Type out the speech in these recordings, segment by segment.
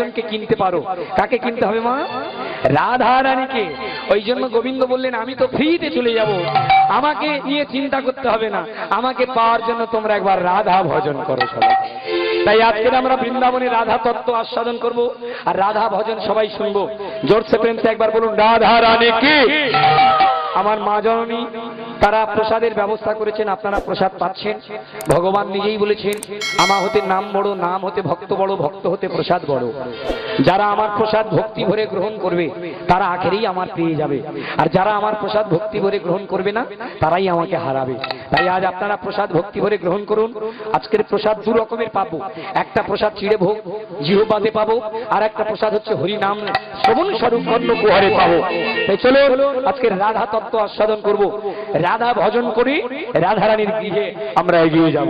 একজনকে কিনতে পারো। কাকে কিনতে হবে মা? রাধা রানীকে। ওই জন্য গোবিন্দ বললেন, আমি তো ফ্রিতে চলে যাব। আমাকে নিয়ে চিন্তা করতে হবে না। আমাকে পাওয়ার জন্য তোমরা একবার রাধা ভজন করো সবাই। তাই আজকের আমরা বৃন্দাবনে রাধা তত্ত্ব আস্বাদন করব আর রাধা ভজন সবাই শুনব। জোরসে প্রেমতে একবার বলুন, রাধা রানী কি আমার মা জননী তারা প্রসাদের ব্যবস্থা করেছেন, আপনারা প্রসাদ পাচ্ছেন। ভগবান নিজেই বলেছেন আমা হতে নাম বড়, নাম হতে ভক্ত বড়, ভক্ত হতে প্রসাদ বড়। যারা আমার প্রসাদ ভক্তি ভরে গ্রহণ করবে, তারা আখেরেই আমার পেয়ে যাবে। আর যারা আমার প্রসাদ ভক্তি ভরে গ্রহণ করবে না, তারাই আমাকে হারাবে। তাই আজ আপনারা প্রসাদ ভক্তি ভরে গ্রহণ করুন। আজকের প্রসাদ দু রকমের পাবো। একটা প্রসাদ চিড়ে ভোগ জিহবাদে পাবো, আর একটা প্রসাদ হচ্ছে হরি নাম শ্রবণ স্বরূপ কুহারে পাবো। তাই চলো আজকের রাধা তত্ত্ব আস্বাদন করব। রাধা ভজন করে, রাধারানীর গৃহে আমরা এগিয়ে যাব।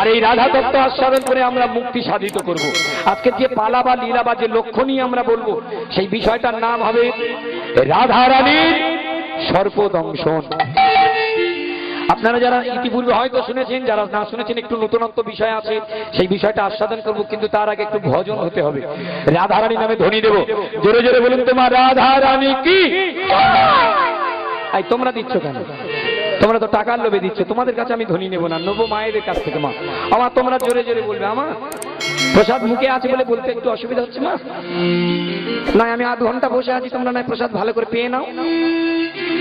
আর এই রাধা তত্ত্ব আস্বাদন করে আমরা মুক্তি সাধিত করব। আজকে যে পালা বা লীলা বা যে লক্ষ্য নিয়ে আমরা বলব, সেই বিষয়টার নাম হবে রাধারানীর সর্পদংশন। আপনারা যারা ইতিপূর্বে হয়তো শুনেছেন, যারা না শুনেছেন, একটু নতুনত্ব বিষয় আছে, সেই বিষয়টা আস্বাদন করব, কিন্তু তার আগে একটু ভজন হতে হবে। রাধারানী নামে ধ্বনি দেব। জোরে জোরে বলুন তোমার রাধারানী কি? এই তোমরা দিচ্ছ কেন? তোমরা তো টাকার লোভে দিচ্ছ। তোমাদের কাছে আমি ধনী নেব না, নেব মায়েদের কাছ থেকে, মা। আমার তোমরা জোরে জোরে বলবে আমার প্রসাদ মুখে আছে বলে বলতে একটু অসুবিধা হচ্ছে, মা? না আমি আধ ঘণ্টা বসে আছি, তোমরা নয় প্রসাদ ভালো করে পেয়ে নাও।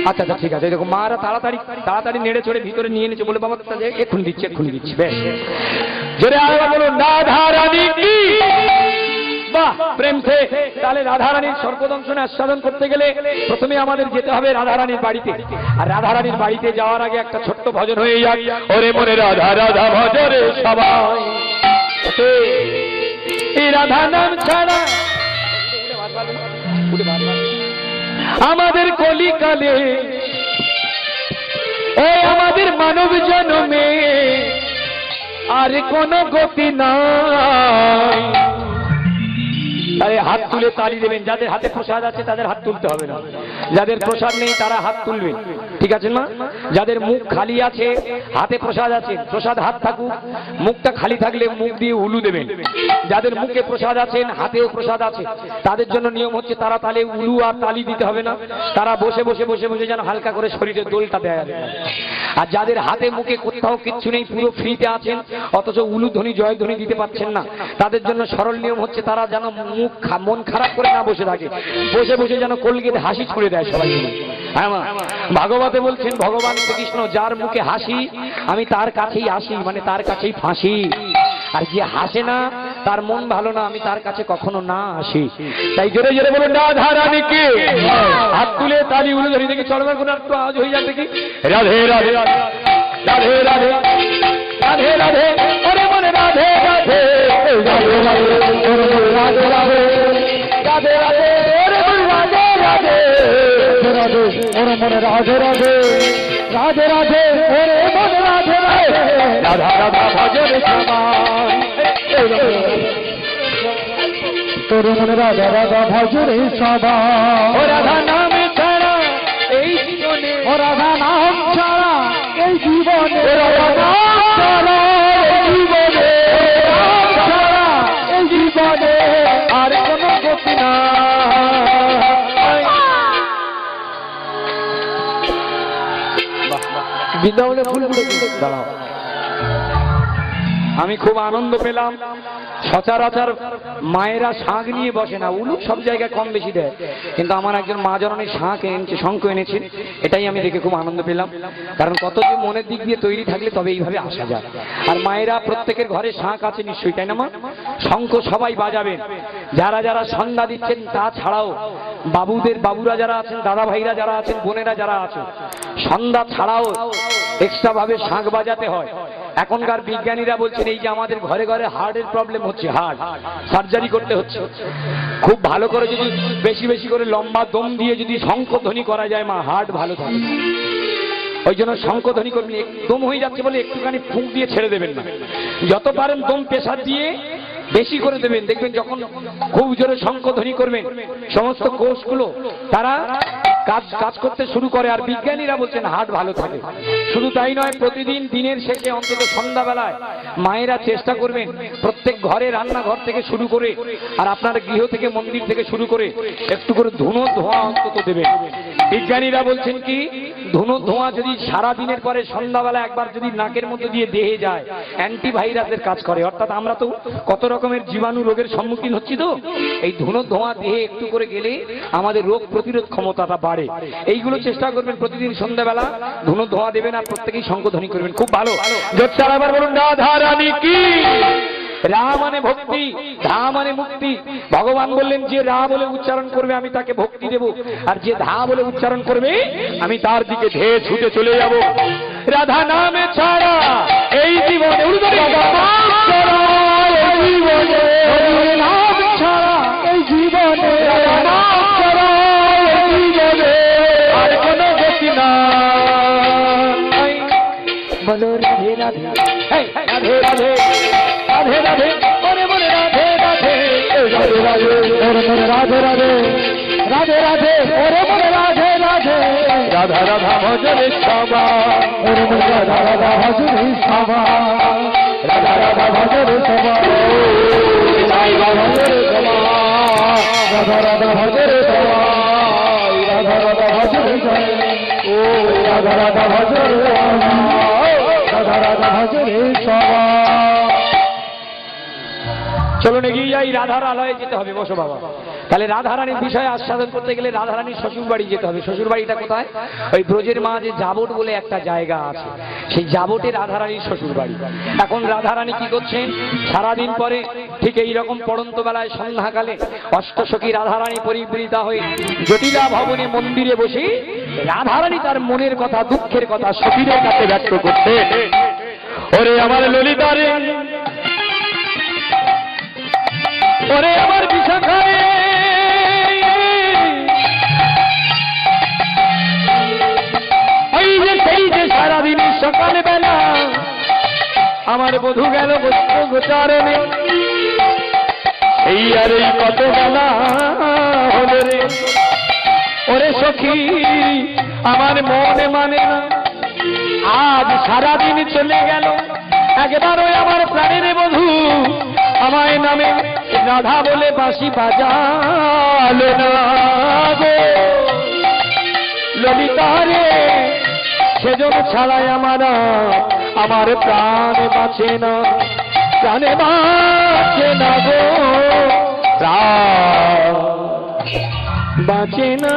আচ্ছা আচ্ছা ঠিক আছে দেখো, মারা তাড়াতাড়ি তাড়াতাড়ি নেড়ে চড়ে ভিতরে নিয়ে নিচ্ছে বলে বাবা এক্ষুনি দিচ্ছে এক্ষুনি দিচ্ছে, বেশ। জোরে আরেকবার বলুন, রাধা রানী বাহ, প্রেম সে। তাহলে রাধারানীর সর্পদংশনে আস্বাদন করতে গেলে প্রথমে আমাদের যেতে হবে রাধারানীর বাড়িতে। আর রাধারানীর বাড়িতে যাওয়ার আগে একটা ছোট্ট ভজন হয়ে যাক। ওরে মনে রাধা রাধা ভজরে সবাই। এই রাধা নাম ছাড়া আমাদের কলিকালে ও আমাদের মানব জন্মে আর কোন গতি নাই। তাই হাত তুলে তালি দেবেন, যাদের হাতে প্রসাদ আছে তাদের হাত তুলতে হবে না। যাদের প্রসাদ নেই তারা হাত তুলবে ঠিক আছে না যাদের মুখ খালি আছে, হাতে প্রসাদ আছে, প্রসাদ হাত থাকুক। মুখটা খালি থাকলে মুখ দিয়ে উলু দেবেন। যাদের মুখে প্রসাদ আছেন হাতেও প্রসাদ আছে, তাদের জন্য নিয়ম হচ্ছে তারা তালে উলু আর তালি দিতে হবে না। তারা বসে বসে বসে বসে যেন হালকা করে শরীরের দোলটা দেয় আর যাদের হাতে, মুখে কোথাও কিচ্ছু নেই, পুরো ফ্রিতে আছেন, অথচ উলু ধ্বনি, জয় ধ্বনি দিতে পারছেন না, তাদের জন্য সরল নিয়ম হচ্ছে তারা যেন মুখ মন খারাপ করে না বসে থাকে। বসে বসে যেন কলগেট হাসি ছুড়ে দেয় সবাই। হ্যাঁ ভাগবতে বলছেন ভগবান শ্রীকৃষ্ণ যার মুখে হাসি আমি তার কাছেই আসি মানে তার কাছেই ফাঁসি আর যে হাসে না তার মন ভালো না আমি তার কাছে কখনো না আসি তাই জোরে জোরে বলে রাধা কে হাত তুলে তালি উলে ধরি দেখি চড়বার কোনো একটু আওয়াজ হয়ে যাবে কি রাধে রাধে রাধে রাধে রাধে রাধে রাধে মনে রাধে রাধে রাধে মনে রাধে রাধে রাধে রাধে, ওরে মনে রাধে রাধে। রাধে রাধে, ওরে মনে রাধে রাধে। রাধা ভজন তোর মনে রাধা রাধা ভজরে সবা ও রাধা নামে ছাড়া এই জীবনে, ও রাধা নাম ছাড়া এই জীবনে রাধা নাম ছাড়া এই জীবনে ছাড়া এই জীবনে আর না বৃন্দাবনে ফুল দাঁড়াও। আমি খুব আনন্দ পেলাম। সচরাচর মায়েরা শাঁখ নিয়ে বসে না, উলুক সব জায়গায় কম বেশি দেয়। কিন্তু আমার একজন মা জননী শাঁখ এনেছে, শঙ্খ এনেছে এটাই আমি দেখে খুব আনন্দ পেলাম। কারণ কত যে মনের দিক দিয়ে তৈরি থাকলে তবে এইভাবে আসা যায়। আর মায়েরা প্রত্যেকের ঘরে শাঁখ আছে নিশ্চয়ই, তাই না মা? শঙ্খ সবাই বাজাবেন যারা যারা সন্ধ্যা দিচ্ছেন, তা ছাড়াও বাবুদের বাবুরা যারা আছেন দাদা ভাইরা যারা আছেন, বোনেরা যারা আছেন, সন্ধ্যা ছাড়াও এক্সট্রা ভাবে শাঁখ বাজাতে হয়। এখনকার বিজ্ঞানীরা বলছেন, এই যে আমাদের ঘরে ঘরে হার্টের প্রবলেম হচ্ছে, হার্ট। সার্জারি করতে হচ্ছে। খুব ভালো করে যদি বেশি বেশি করে লম্বা দম দিয়ে যদি শঙ্খধ্বনি করা যায়, মা, হার্ট ভালো থাকে। ওই জন্য শঙ্খধ্বনি করবেন দম হয়ে যাচ্ছে বলে একটুখানি ফুঁক দিয়ে ছেড়ে দেবেন না। যত পারেন দম প্রেশার দিয়ে বেশি করে দেবেন। দেখবেন যখন খুব জোরে শঙ্কধ্বনি করবেন, সমস্ত কোষগুলো, তারা কাজ কাজ করতে শুরু করে আর বিজ্ঞানীরা বলছেন হার্ট ভালো থাকে। শুধু তাই নয়, প্রতিদিন দিনের শেষে অন্তত সন্ধ্যাবেলায় মায়েরা চেষ্টা করবেন প্রত্যেক ঘরে রান্নাঘর থেকে শুরু করে আর আপনার গৃহ থেকে মন্দির থেকে শুরু করে একটু করে ধুনো ধোঁয়া অন্তত দেবেন। বিজ্ঞানীরা বলছেন কি ধুনো ধোঁয়া যদি সারা দিনের পরে সন্ধ্যাবেলা একবার যদি নাকের মধ্যে দিয়ে দেহে যায়, অ্যান্টিভাইরাসের কাজ করে। অর্থাৎ আমরা তো কত রকমের জীবাণু রোগের সম্মুখীন হচ্ছি তো? এই ধুনো ধোঁয়া দেহে একটু করে গেলে আমাদের রোগ প্রতিরোধ ক্ষমতাটা বাড়ে। এইগুলো চেষ্টা করবেন প্রতিদিন সন্ধ্যাবেলা। ধনু ধোঁয়া দেবেন আর প্রত্যেকেই শঙ্কধ্বনি করবেন। খুব ভালো। কি? রা মানে ভক্তি ধা মানে মুক্তি। ভগবান বললেন, যে রা বলে উচ্চারণ করবে, আমি তাকে ভক্তি দেব। আর যে ধা বলে উচ্চারণ করবে, আমি তার দিকে ধেয়ে ছুটে চলে যাব। রাধা নামে ছাড়া এই জীবনে বলো, রাধে রাধে। রাধে রাধে ওরে বলে রাধে রাধে। রাধে রাধে ওরে মোরে রাধে রাধে রাধে রাধে ওরে মোরে রাধে রাধে। রাধা রাধা ভজনে সবা ওরে মোরে রাধা রাধা ভজনে সভা। রাধা রাধা ভজনে সভা। রাধা ভজনে সভা। রাধা রাধা ভজনে সভা। রাধা রাধা ভজনে ও রাধা রাধা ভজনে সভা। রাধা রাধা ভজনে সভা। চলুন এগিয়ে যাই রাধার আলয়ে যেতে হবে, বসো বাবা। তাহলে রাধারানীর বিষয়ে আস্বাদন করতে গেলে রাধারানীর শ্বশুর বাড়ি যেতে হবে। শ্বশুর বাড়িটা কোথায়? ওই ব্রজের মাঝে জাবট বলে একটা জায়গা আছে, সেই জাবটে রাধারানীর শ্বশুর বাড়ি এখন রাধারানী কি করছেন? সারাদিন পরে ঠিক এই রকম পড়ন্ত বেলায় সন্ধ্যাকালে অষ্টসখী রাধারানী পরিবৃতা হয়ে জটিলা ভবনে মন্দিরে বসে রাধারানী তার মনের কথা, দুঃখের কথা সখীদের কাছে ব্যক্ত করছে। ওরে আমার ললিতা রে! ওরে আমার বিশাখারে ওই যে সেই যে সারাদিন সকাল বেলা আমার বধু গেল বস্ত্র গোচারণে এই আর এই কত বেলা হলো রে? ওরে সখী, আমার মনে মানে না। আজ সারাদিন চলে গেল, একবার ওই আমার প্রাণের বধু আমায় নামে রাধা বলে বাঁশি বাজালো না ললিতা রে, সেজন্য ছাড়াই আমার আমার প্রাণ বাঁচে না, প্রাণে বাঁচে না গো। বাঁচে না।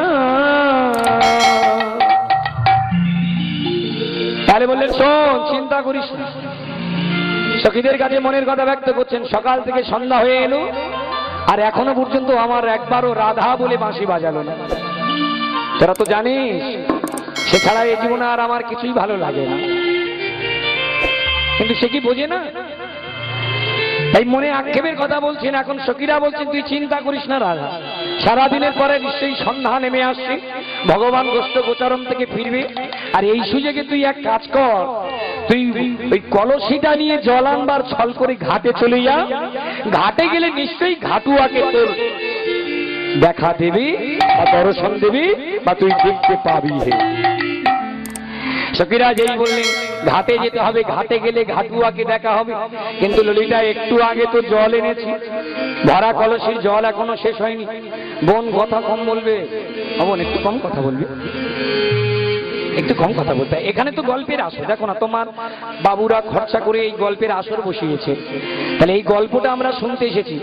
তাহলে বললেন, শোন, চিন্তা করিস না। সখীদের কাছে মনের কথা ব্যক্ত করছেন, সকাল থেকে সন্ধ্যা হয়ে এলো, আর এখনও পর্যন্ত আমার একবারও রাধা বলে বাঁশি বাজালো না। তোরা তো জানিস, সে ছাড়া এই জীবনে আর আমার কিছুই ভালো লাগে না। কিন্তু সে কি বোঝে না? তাই মনে আক্ষেপের কথা বলছেন, এখন সখীরা বলছেন, তুই চিন্তা করিস না রাধা, সারাদিনের পরে নিশ্চয়ই সন্ধ্যা নেমে আসছে, ভগবান গোষ্ঠ গোচারণ থেকে ফিরবে, আর এই সুযোগে তুই এক কাজ কর তুই ওই কলসিটা নিয়ে জল আনবার ছল করে ঘাটে চলে যা। ঘাটে গেলে নিশ্চয়ই ঘাটুয়াকে তোর। দেখা দেবি বা দর্শন দেবি বা তুই দেখতে পাবি হে। সখীরা যেই বললেন, ঘাটে যেতে হবে, ঘাটে গেলে ঘাটুয়াকে দেখা হবে। কিন্তু ললিতা একটু আগে তো জল এনেছি। ভরা কলসির জল এখনও শেষ হয়নি। বোন কথা কম বলবে। বোন, একটু কম কথা বলবি? একটু কম কথা বলতে এখানে তো গল্পের আসর। দেখো না, তোমার বাবুরা খরচা করে এই গল্পের আসর বসিয়েছে। তাহলে এই গল্পটা আমরা শুনতে এসেছি।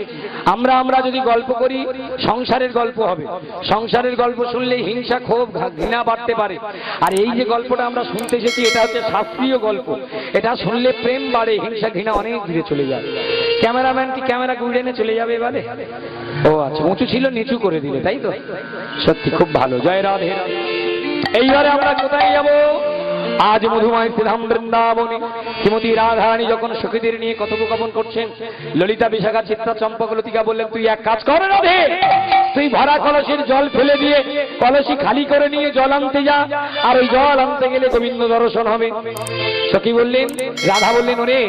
আমরা আমরা যদি গল্প করি, সংসারের গল্প হবে। সংসারের গল্প শুনলে হিংসা, ক্ষোভ ঘৃণা বাড়তে পারে। আর এই যে গল্পটা আমরা শুনতে এসেছি, এটা হচ্ছে শাস্ত্রীয় গল্প। এটা শুনলে প্রেম বাড়ে, হিংসা, ঘৃণা অনেক দূরে চলে যায়। ক্যামেরাম্যান কি ক্যামেরা গুড়ে এনে চলে যাবে এবারে? ও আচ্ছা উঁচু ছিল, নিচু করে দিলে, তাই তো? সত্যি, খুব ভালো। জয় রাধে। এইবারে আমরা কোথায় যাব? আজ মধুমায় শ্রীধাম বৃন্দাবনে। শ্রীমতী রাধারানী যখন সখীদের নিয়ে কথোপকথন করছেন ললিতা বিশাখা চিত্রা চম্পক লতিকা বললেন তুই এক কাজ কর রাধে তুই ভরা কলসির জল ফেলে দিয়ে কলসি খালি করে নিয়ে জল আনতে যা আর ওই জল আনতে গেলে গোবিন্দ দর্শন হবে। সখী বললেন রাধা বললেন ওরে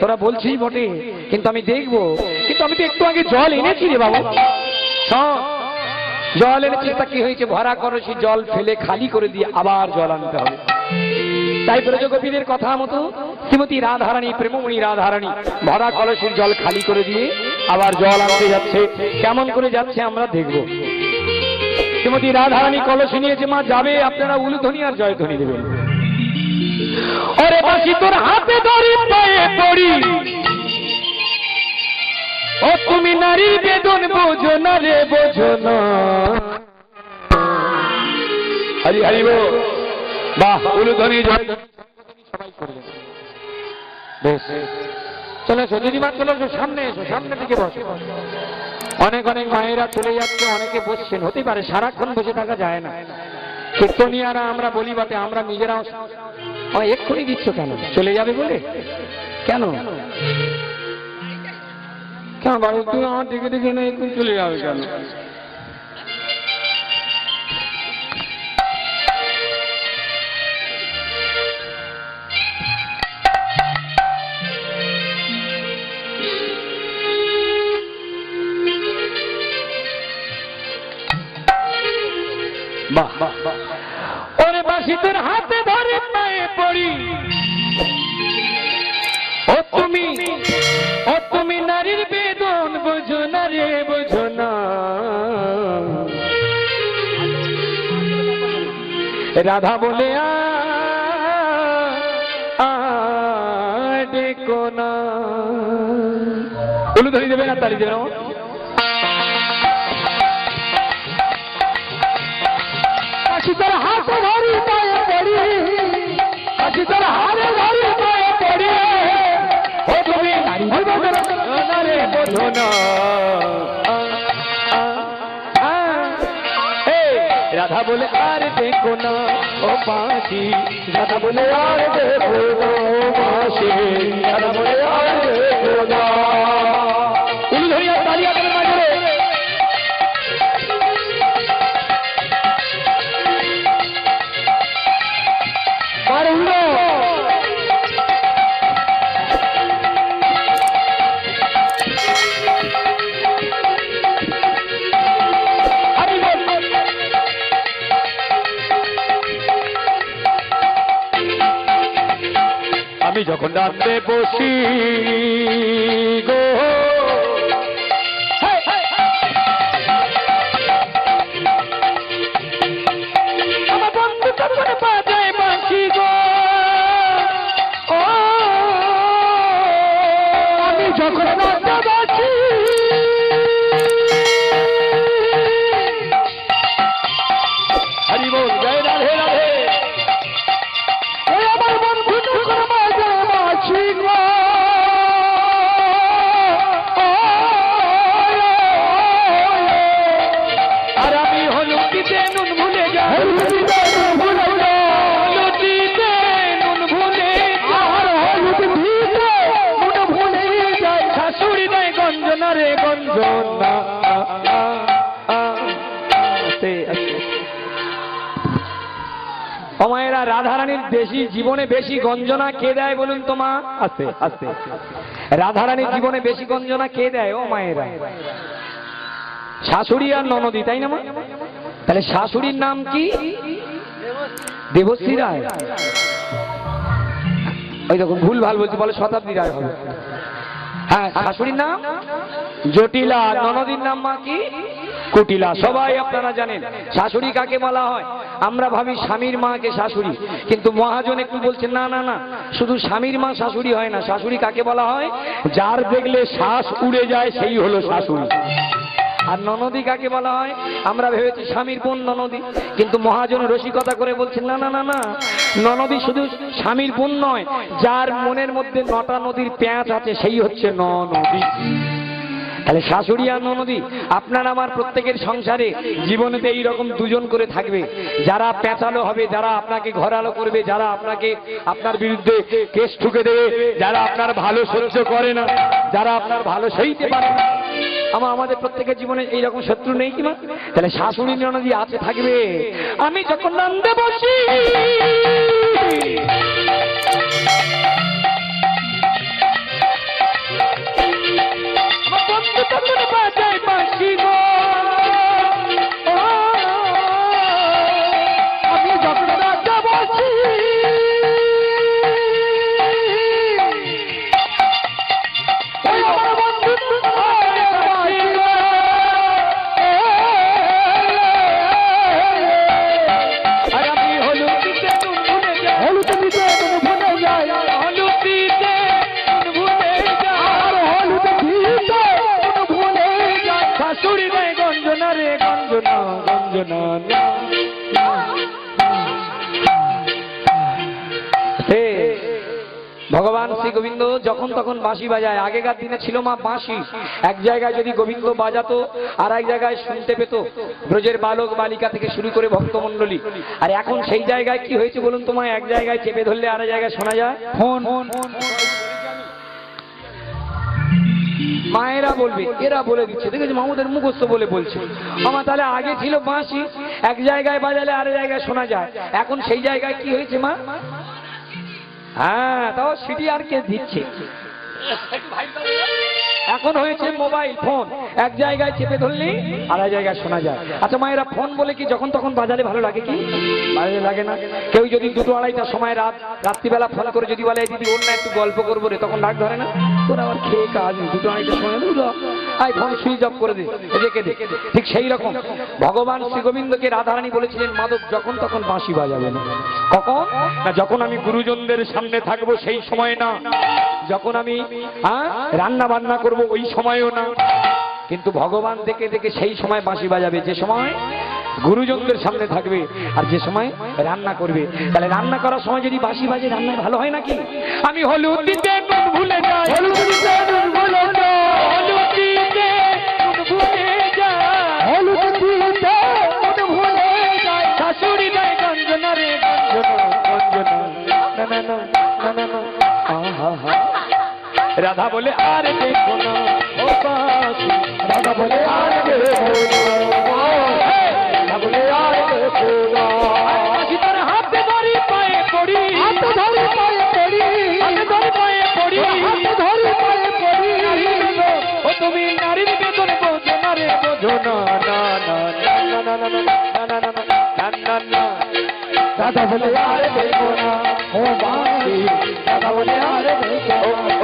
তোরা বলছিস বটে কিন্তু আমি দেখব কিন্তু আমি তো একটু আগে জল এনেছি রে বাবু। শোন, জল এনেছি তা কি হয়েছে? ভরা করছি জল ফেলে খালি করে দিয়ে আবার জল আনতে হবে। তাই ব্রজগোপীদের কথা মতো, শ্রীমতী রাধারানী, প্রেমমণি রাধারানী, ভরা কলসির জল খালি করে দিয়ে আবার জল আনতে যাচ্ছে। কেমন করে যাচ্ছে আমরা দেখব। শ্রীমতী রাধারানী কলসি নিয়েছে মা যাবে, আপনারা উলুধ্বনি আর জয়ধ্বনি দেবেন। ওরে বাসি তোর হাতে পড়ি। ও তুমি নারী বেদন বোঝো না রে বোঝো না। হরি হরি বো। বাহ উলুধ্বনি জয়। সবাই বেশ। চলে এসো দিদিমা চলে এসো সামনে এসো সামনে দিকে বসো। অনেক অনেক মায়েরা চলে যাচ্ছে অনেকে বসছেন হতে পারে সারাক্ষণ বসে থাকা যায় না। কীর্তনিয়ারা আমরা বলি বাটে আমরা নিজেরাও এক্ষুনি দিচ্ছ কেন? চলে যাবে বলে? কেন? কেন বাড়ি তুমি আমার দিকে দিকে না এক্ষুনি চলে যাবে কেন রাধা বলে আ ডেকো না। উলু ধরি দেবে না তালি দেবে না রাধা বলে, আর দেখো না, ও পাখি। দাদা বলে, আর দেখো না, ও পাশি দাদা বলে, আর দেখো না। যখন রাতে বসি গো রাধারানীর বেশি জীবনে বেশি গঞ্জনা কে দেয় বলুন তো মা? আস্তে আস্তে রাধারানীর জীবনে বেশি গঞ্জনা কে দেয়? ও মায়েরা। শাশুড়ি আর ননদি, তাই না মা? তাহলে শাশুড়ির নাম কি? দেবশ্রী রায়। ওই দেখুন, ভুল ভালো বলছি, বলে শতাব্দী রায় হবে। হ্যাঁ শাশুড়ির নাম? জটিলা। ননদীর নাম মা কি? কুটিলা। সবাই আপনারা জানেন, শাশুড়ি কাকে বলা হয়? আমরা ভাবি স্বামীর মাকে শাশুড়ি। কিন্তু মহাজন একটু বলছেন না না না শুধু স্বামীর মা শাশুড়ি হয় না শাশুড়ি কাকে বলা হয়? যার দেখলে শ্বাস উড়ে যায় সেই হলো শাশুড়ি। আর ননদী কাকে বলা হয়? আমরা ভেবেছি স্বামীর বোন ননদী। কিন্তু মহাজন রসিকতা করে বলছেন না না না না ননদী শুধু স্বামীর বোন নয় যার মনের মধ্যে নটা নদীর প্যাঁচ আছে সেই হচ্ছে নদী তাহলে শাশুড়ি আর ননদী, আপনার আমার প্রত্যেকের সংসারে জীবনেতে এইরকম দুজন করে থাকবে। যারা পেঁচালো হবে, যারা আপনাকে ঘরালো করবে, যারা আপনাকে আপনার বিরুদ্ধে কেস ঠুকে দেবে, যারা আপনার ভালো সহ্য করে না, যারা আপনার ভালো সইতে পারে না। আমার আমাদের প্রত্যেকের জীবনে এইরকম শত্রু নেই কিনা তাহলে শাশুড়ি, ননদি আছে, থাকবে। আমি যখন নামতে বসি বাজাই বাঁশি গো বাঁশি বাজায়। আগেকার দিনে ছিল মা বাঁশি। এক জায়গায় যদি গোবিন্দ বাজাতো আর এক জায়গায় শুনতে পেত। ব্রজের বালক বালিকা থেকে শুরু করে ভক্তমণ্ডলী। আর এখন সেই জায়গায় কি হয়েছে বলুন তোমায় এক জায়গায় চেপে ধরলে আর এক জায়গায় শোনা যায়? ফোন। মায়েরা বলবে এরা বলে দিচ্ছে। দেখেছি মামুদের মুখস্থ বলে বলছে। আমার তাহলে আগে ছিল বাঁশি। এক জায়গায় বাজালে আর জায়গায় শোনা যায়। এখন সেই জায়গায় কি হয়েছে মা? হ্যাঁ তাও সিটি আর কে দিচ্ছে? এখন হয়েছে মোবাইল ফোন। এক জায়গায় চেপে ধরলেই আর এক জায়গায় শোনা যায়। আচ্ছা মায়েরা, ফোন বলে কি যখন তখন বাজালে ভালো লাগে কি? ভালো লাগে না। কেউ যদি দুটো আড়াইটার সময় রাত, রাত্রিবেলা ফোন করে যদি বলে, "এই দিদি না একটু গল্প করব রে, তখন ডাক ধরে না? তোরা আবার খেয়ে কাজ দুটো আড়াইটার সময় দুটো আই ফোন সুইচ অফ করে দে, রেখে দে। ঠিক সেই রকম। ভগবান শ্রী গোবিন্দকে রাধারানী বলেছিলেন, মাধব, যখন তখন বাঁশি বাজাবে না। কখন? না, যখন আমি গুরুজনদের সামনে থাকব সেই সময় না। যখন আমি হ্যাঁ রান্না বান্না করব ওই সময়ও না কিন্তু ভগবান দেখে দেখে সেই সময় বাঁশি বাজাবে যে সময় গুরুজনদের সামনে থাকবে আর যে সময় রান্না করবে। তাহলে রান্না করার সময় যদি বাঁশি বাজে রান্না ভালো হয় নাকি? আমি হলুদ দিতে ভুলে যাই। হলুদ দিতে ভুলে যায় হলুদ দিতে ভুলে যাই। হলুদ দিতে ভুলে যায় শাশুড়ি দেয় গঞ্জনা রে গঞ্জনা গঞ্জনা না না না না না না। আহা হা রাধা বলে আর দেখো না ও বাসি রাধা বলে আর দেখো না রাধা বলে আর দেখো না বাসি তোর হাতে ধরি পায়ে পড়ি হাত ধরে পায়ে পড়ি হাতে ধরি পায়ে পড়ি হাত ধরে পায়ে পড়ি ও তুমি নারীর বেতন বোঝো না রে বোঝো না না না না না না না না না না না না না রাধা বলে আর দেখো না ও রাধা বলে আর দেখো না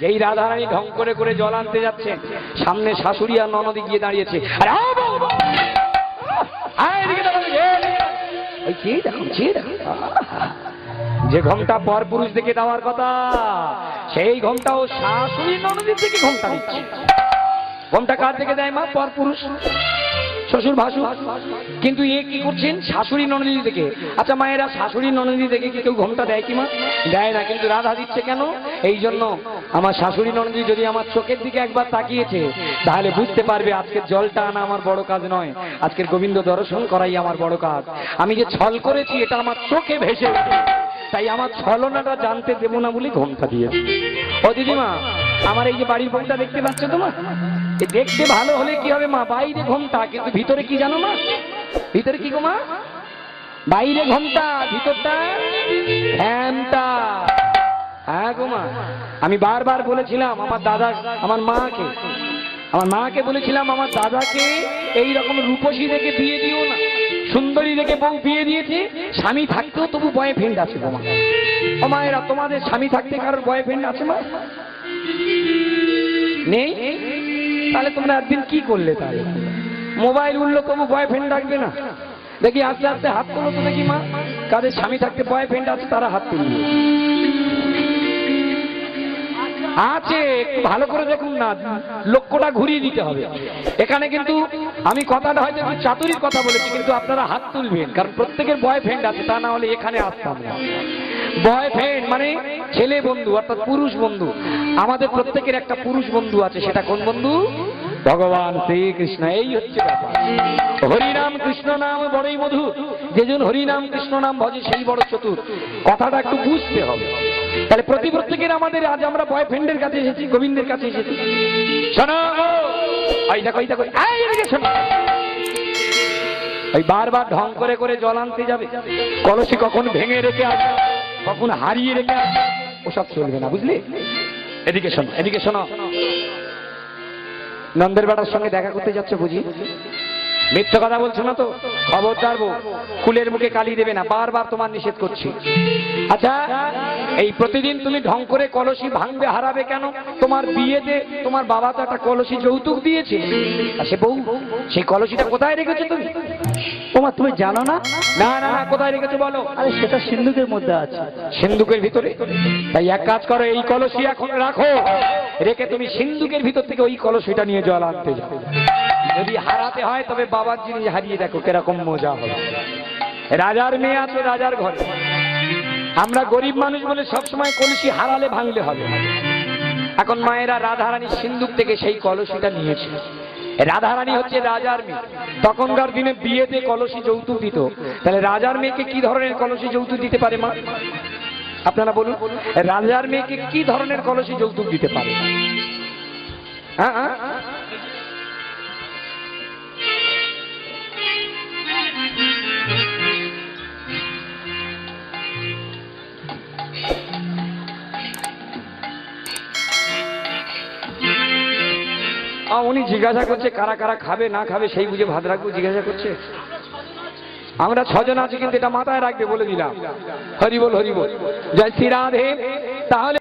যেই রাধারানী ঢং করে করে জল আনতে যাচ্ছে, সামনে শাশুড়ি আর ননদি গিয়ে দাঁড়িয়েছে। যে ঘণ্টা পর পুরুষ দেখে দেওয়ার কথা, সেই ঘণ্টা ও শাশুড়ি ননদির থেকে ঘণ্টা দিচ্ছে। ঘণ্টা কার থেকে দেয় মা? পর পুরুষ। শ্বশুর ভাসুর। কিন্তু এ কি করছেন? শাশুড়ি ননদি থেকে আচ্ছা মায়েরা, শাশুড়ি ননদি থেকে কি কেউ ঘণ্টা দেয় কি মা? দেয় না, কিন্তু রাধা দিচ্ছে কেন? এই জন্য আমার শাশুড়ি ননদি যদি আমার চোখের দিকে একবার তাকিয়েছে, তাহলে বুঝতে পারবে আজকের জলটা আনা আমার বড় কাজ নয়। আজকের গোবিন্দ দর্শন করাই আমার বড় কাজ। আমি যে ছল করেছি, এটা আমার চোখে ভেসে তাই আমার ছলনাটা জানতে দেবো না বলে ঘণ্টা দিয়েছি। ও দিদিমা, আমার এই যে বাড়ির বউটা দেখতে পাচ্ছ তো মা এ দেখতে ভালো হলে কি হবে মা? বাইরে ঘণ্টা কিন্তু ভিতরে কি জানো মা? ভিতরে কি গো মা? বাইরে ঘণ্টা ভিতরটা ফ্যানটা। হ্যাঁ গো মা। আমি বারবার বলেছিলাম আমার দাদা, আমার মাকে আমার মাকে বলেছিলাম আমার দাদাকে এই রকম রূপসী দেখে বিয়ে দিও না, সুন্দরী দেখে বউ বিয়ে দিয়েছে, স্বামী থাকতেও তবু বয়ফ্রেন্ড আছে মা। ও মায়েরা তোমাদের স্বামী থাকতে কারোর বয়ফ্রেন্ড আছে মা? নেই? তাহলে তোমরা একদিন কি করলে তাহলে? মোবাইল উঠল তবু বয়ফ্রেন্ড ডাকবে না। দেখি আস্তে আস্তে হাত তোলো তো দেখি মা। কাদের স্বামী থাকতে বয়ফ্রেন্ড আছে, তারা হাত তুলবে। আছে, একটু ভালো করে দেখুন না, লক্ষ্যটা ঘুরিয়ে দিতে হবে। এখানে কিন্তু আমি কথাটা হয়তো একটু চাতুরির কথা বলেছি, কিন্তু আপনারা হাত তুলবেন, কারণ প্রত্যেকের বয়ফ্রেন্ড আছে, তা না হলে এখানে আসতাম না। বয়ফ্রেন্ড মানে ছেলে বন্ধু, অর্থাৎ পুরুষ বন্ধু। আমাদের প্রত্যেকের একটা পুরুষ বন্ধু আছে, সেটা কোন বন্ধু? ভগবান শ্রীকৃষ্ণ, এই হচ্ছে হরিনাম কৃষ্ণ নাম বড়ই মধু যেজন হরিনাম কৃষ্ণ নাম ভজে সেই বড় চতুর। কথাটা একটু বুঝতে হবে। তাহলে প্রতি প্রত্যেকের আমাদের আজ আমরা বয়ফ্রেন্ডের কাছে এসেছি, গোবিন্দের কাছে এসেছি। শোনো! ওই দেখো ওই দেখো ওই বারবার ঢং করে করে জল আনতে যাবে। কলসি কখন ভেঙে রেখে আসবে? কখন হারিয়ে রেখে ওসব চলবে না, বুঝলি? এদিকে শোনো এদিকে শোনো। নন্দের বেটার সঙ্গে দেখা করতে যাচ্ছে বুঝি? মিথ্যে কথা বলছো না তো? খবর বউ কুলের মুখে কালি দেবে না বারবার তোমার নিষেধ করছি। আচ্ছা এই প্রতিদিন তুমি ঢং করে কলসি ভাঙবে হারাবে কেন? তোমার বিয়েতে তোমার বাবা তো একটা কলসি যৌতুক দিয়েছে। আর সে বউ সেই কলসিটা কোথায় রেখেছো তুমি? তোমার তুমি জানো না? না না না কোথায় রেখেছো বলো? আরে সেটা সিন্ধুকের মধ্যে আছে। সিন্ধুকের ভিতরে? তাই এক কাজ করো এই কলসি এখন রাখো। রেখে তুমি সিন্ধুকের ভিতর থেকে ওই কলসিটা নিয়ে জল আনতে যাও। যদি হারাতে হয়, তবে বাবার জিনিস হারিয়ে দেখো কীরকম মজা হবে। রাজার মেয়ে আছে, রাজার ঘরে। আমরা গরিব মানুষ বলে সবসময় কলসি হারালে ভাঙলে হবে। এখন মায়েরা রাধারানীর সিন্ধুক থেকে সেই কলসিটা নিয়েছে। রাধারানী হচ্ছে রাজার মেয়ে। তখনকার দিনে বিয়েতে কলসি যৌতুক দিত। তাহলে রাজার মেয়েকে কি ধরনের কলসি যৌতুক দিতে পারে মা? আপনারা বলুন, রাজার মেয়েকে কি ধরনের কলসি যৌতুক দিতে পারে? হ্যাঁ? উনি জিজ্ঞাসা করছে, কারা কারা খাবে, না খাবে, সেই বুঝে ভাত রাখব জিজ্ঞাসা করছে। আমরা ছজন আছি, কিন্তু এটা মাথায় রাখবে বলে দিলাম। হরিবল হরিবল জয় শ্রী রাধে, তাহলে